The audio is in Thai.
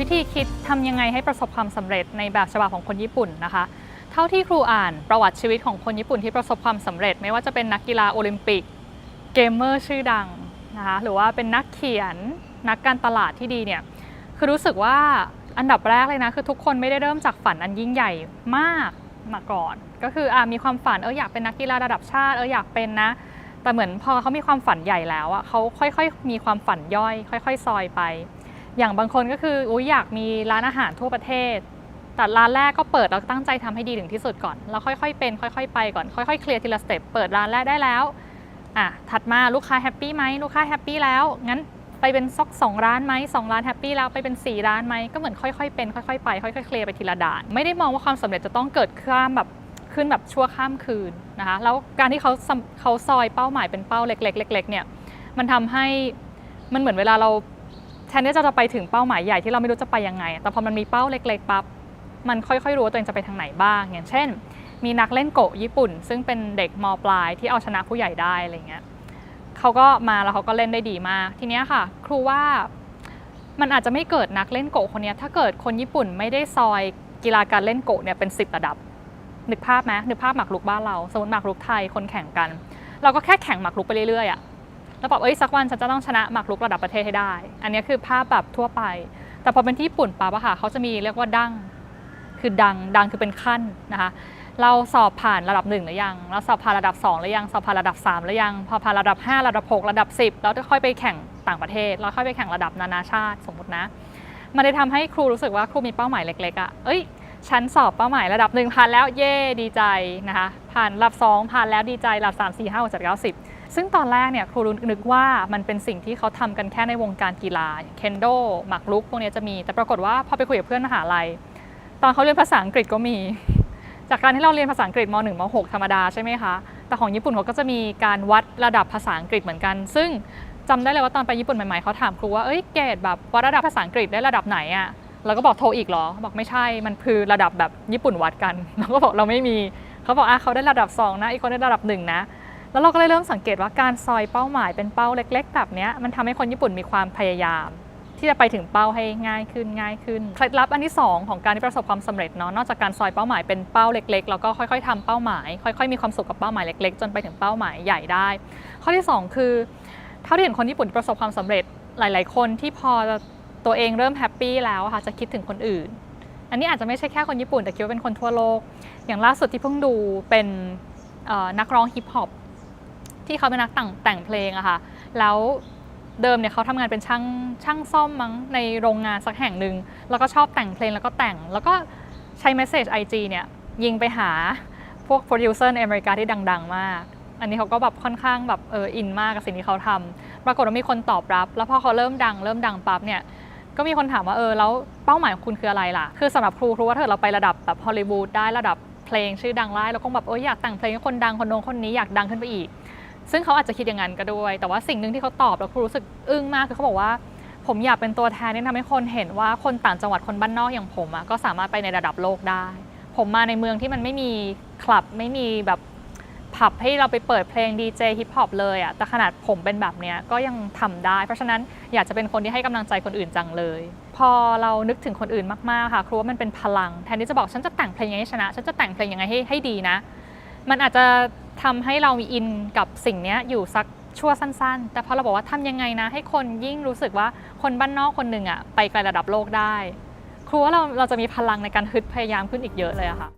วิธีคิดทำยังไงให้ประสบความสำเร็จในแบบฉบับของคนญี่ปุ่นนะคะ เท่าที่ครูอ่านประวัติชีวิตของคนญี่ปุ่นที่ประสบความสำเร็จ ไม่ว่าจะเป็นนักกีฬาโอลิมปิกเกมเมอร์ชื่อดังนะคะหรือว่าเป็นนักเขียนนักการตลาดที่ดีเนี่ยคือรู้สึกว่าอันดับแรกเลยนะคือทุกคนไม่ได้เริ่มจากฝันอันยิ่งใหญ่มากมาก่อน ก็คืออะมีความฝันเอออยากเป็นนักกีฬาระดับชาติเอออยากเป็นนะแต่เหมือนพอเขามีความฝันใหญ่แล้วอะเขาค่อยๆ มีความฝันย่อย ค่อย ๆ ซอยไป อย่างบางคนก็คืออยอยากมีร้านอาหารทั่วประเทศ แต่ร้านแรกก็เปิดแล้วตั้งใจทำให้ดีถึงที่สุดก่อน แล้วค่อยๆ เป็น ค่อยๆ ไปก่อน ค่อยๆ เคลียร์ทีละสเต็ป เปิดร้านแรกได้แล้ว อะ ถัดมาลูกค้าแฮปปี้ไหมลูกค้าแฮปปี้แล้ว งั้นไปเป็นสักสองร้านไหมสองร้านแฮปปี้แล้วไปเป็น 4 ร้านไหมก็เหมือนค่อยๆเป็นค่อยๆไปค่อยๆเคลียร์ไปทีละด่าน ไม่ได้มองว่าความสำเร็จจะต้องเกิดข้ามแบบขึ้นแบบชั่วข้ามคืนนะคะ แล้วการที่เขาเขาซอยเป้าหมายเป็นเป้าเล็กๆเล็กๆเนี่ย มันทำให้มันเหมือนเวลาเรา แทนที่จะไปถึงเป้าหมายใหญ่ที่เราไม่รู้จะไปยังไง แต่พอมันมีเป้าเล็กๆปั๊บ มันค่อยๆ รู้ว่าตัวเองจะไปทางไหนบ้าง อย่างเช่น มีนักเล่นโกะญี่ปุ่น ซึ่งเป็นเด็กมปลายที่เอาชนะผู้ใหญ่ได้อะไรเงี้ยเขาก็มาแล้วเขาก็เล่นได้ดีมาก ทีเนี้ยค่ะ ครูว่ามันอาจจะไม่เกิดนักเล่นโกะคนเนี้ยถ้าเกิดคนญี่ปุ่นไม่ได้ซอยกีฬาการเล่นโกะเนี่ยเป็น 10 ระดับ นึกภาพไหมนึกภาพหมากรุกบ้านเรา สมมติหมากรุกไทยคนแข่งกัน เราก็แค่แข่งหมากรุกไปเรื่อยๆอะ แล้วบอกเอ้ยสักวันฉันจะต้องชนะหมากรุกระดับประเทศให้ได้ อันนี้คือภาพแบบทั่วไป แต่พอเป็นที่ญี่ปุ่นปั๊บอะค่ะเขาจะมีเรียกว่าดั้งคือดังดังคือเป็นขั้นนะคะเราสอบผ่านระดับ1หรือยังเราสอบผ่านระดับ2หรือยังสอบผ่านระดับ3หรือยังพอผ่านระดับ 5 ระดับ 6 ระดับ 10 แล้วค่อยไปแข่งต่างประเทศแล้วค่อยไปแข่งระดับนานาชาติสมมตินะ มันได้ทำให้ครูรู้สึกว่าครูมีเป้าหมายเล็กๆอะ่ะเอ้ย ฉันสอบเป้าหมายระดับหนึ่งผ่านแล้วเย่ดีใจนะคะผ่านระดับ 2 ผ่านแล้วดีใจระดับ 3 4 5 6 7 9 10 ซึ่งตอนแรกเนี่ยครูนึกว่ามันเป็นสิ่งที่เขาทำกันแค่ในวงการกีฬาเคนโดหมากรุกพวกนี้จะมี แต่ปรากฏว่าพอไปคุยกับเพื่อนมหาลัย ตอนเขาเรียนภาษาอังกฤษก็มี จากการที่เราเรียนภาษาอังกฤษม .1 ม .6 ธรรมดาใช่ไหมคะแต่ของญี่ปุ่นเขาก็จะมีการวัดระดับภาษาอังกฤษเหมือนกัน ซึ่งจำได้เลยว่าตอนไปญี่ปุ่นใหม่ๆเขาถามครูว่าเอ้ยเกรดแบบวัดระดับภาษาอังกฤษได้ระดับไหนอะ เราก็บอกโทรอีกเหรอเขาบอกไม่ใช่มันคือระดับแบบญี่ปุ่นวัดกันเราก็บอกเราไม่มีเขาบอกอะเขาได้ระดับสองนะ อีกคนได้ระดับหนึ่งนะแล้วเราก็เลยเริ่มสังเกตว่าการซอยเป้าหมายเป็นเป้าเล็ก ๆ แบบนี้มันทำให้คนญี่ปุ่นมีความพยายาม ที่จะไปถึงเป้าให้ง่ายขึ้นง่ายขึ้นเคล็ดลับอันที่ 2 ของการที่ประสบความสำเร็จเนาะนอกจากการซอยเป้าหมายเป็นเป้าเล็ก ๆ แล้วก็ค่อย ๆทำเป้าหมาย ค่อย ๆ มีความสุขกับเป้าหมายเล็ก ๆ จนไปถึงเป้าหมายใหญ่ได้ ข้อที่ 2 คือเท่าที่เห็นคนญี่ปุ่นประสบความสำเร็จหลาย ๆ คนที่พอ ตัวเองเริ่มแฮปปี้แล้วค่ะจะคิดถึงคนอื่น อันนี้อาจจะไม่ใช่แค่คนญี่ปุ่นแต่คิดว่าเป็นคนทั่วโลก อย่างล่าสุดที่เพิ่งดูเป็นนักร้องฮิปฮอปที่เขาเป็นนักแต่งแต่งเพลงอะค่ะ แล้วเดิมเนี่ยเขาทำงานเป็นช่างช่างซ่อมมั้งในโรงงานสักแห่งหนึ่ง แล้วก็ชอบแต่งเพลงแล้วก็แต่ง แล้วก็ใช้ Message IG เนี่ยยิงไปหาพวกโปรดิวเซอร์ในอเมริกาที่ดัง ๆ มาก อันนี้เขาก็แบบค่อนข้างแบบเอออินมากกับสิ่งที่เขาทำปรากฏว่ามีคนตอบรับ แล้วพอเขาเริ่มดัง เริ่มดังปั๊บเนี่ย ก็มีคนถามว่าเออแล้วเป้าหมายของคุณคืออะไรล่ะ คือสำหรับครูครูว่าถ้าเกิดเราไประดับแบบฮอลลีวูดได้ระดับเพลงชื่อดังได้เราก็แบบเอออยากแต่งเพลงให้คนดังคนโน้นคนนี้อยากดังขึ้นไปอีก ซึ่งเขาอาจจะคิดอย่างนั้นก็ด้วย แต่ว่าสิ่งหนึ่งที่เขาตอบแล้วครูรู้สึกอึ้งมากคือเขาบอกว่า ผมอยากเป็นตัวแทนที่ทำให้คนเห็นว่าคนต่างจังหวัดคนบ้านนอกอย่างผมอะก็สามารถไปในระดับโลกได้ ผมมาในเมืองที่มันไม่มีคลับไม่มีแบบ ผับให้เราไปเปิดเพลงดีเจฮิปฮอปเลยอะแต่ขนาดผมเป็นแบบเนี้ยก็ยังทำได้ เพราะฉะนั้นอยากจะเป็นคนที่ให้กำลังใจคนอื่นจังเลย พอเรานึกถึงคนอื่นมากๆค่ะครูว่ามันเป็นพลัง แทนที่จะบอกฉันจะแต่งเพลงยังไงให้ชนะ ฉันจะแต่งเพลงยังไงให้ให้ดีนะ มันอาจจะทำให้เรามีอินกับสิ่งเนี้ยอยู่สักชั่วสั้น ๆ แต่พอเราบอกว่าทำยังไงนะ ให้คนยิ่งรู้สึกว่าคนบ้านนอกคนหนึ่งอะไปไกลระดับโลกได้ ครูว่าเราเราจะมีพลังในการฮึดพยายามขึ้นอีกเยอะเลยอะค่ะ